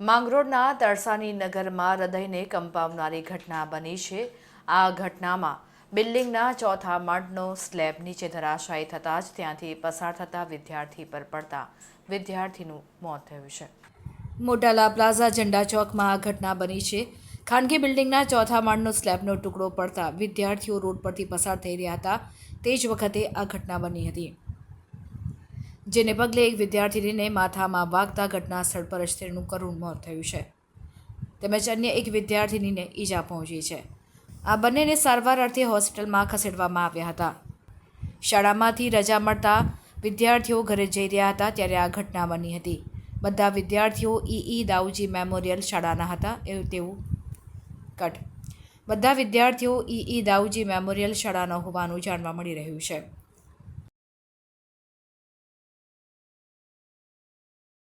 માંગરોળના તરસાની નગરમાં હૃદયને કંપાવનારી ઘટના બની છે. આ ઘટનામાં બિલ્ડિંગના ચોથા માળનો સ્લેબ નીચે ધરાશાયી થતાં જ ત્યાંથી પસાર થતા વિદ્યાર્થી પર પડતા વિદ્યાર્થીનું મોત થયું છે. મોટાલા પ્લાઝા ઝંડા ચોકમાં આ ઘટના બની છે. ખાનગી બિલ્ડિંગના ચોથા માળનો સ્લેબનો ટુકડો પડતા વિદ્યાર્થીઓ રોડ પરથી પસાર થઈ રહ્યા હતા. તે જ વખતે આ ઘટના બની હતી. જેને પગલે એક વિદ્યાર્થીનીને માથામાં વાગતા ઘટના સ્થળ પર જ તેનું કરુણ મોત થયું છે. તેમજ અન્ય એક વિદ્યાર્થીનીને ઈજા પહોંચી છે. આ બંનેને સારવાર અર્થે હોસ્પિટલમાં ખસેડવામાં આવ્યા હતા. શાળામાંથી રજા મળતા વિદ્યાર્થીઓ ઘરે જઈ રહ્યા હતા ત્યારે આ ઘટના બની હતી. બધા વિદ્યાર્થીઓ ઈ દાઉજી મેમોરિયલ શાળાના હતા એવું તેવું કટ. બધા વિદ્યાર્થીઓ ઈ દાઉજી મેમોરિયલ શાળાના હોવાનું જાણવા મળી રહ્યું છે.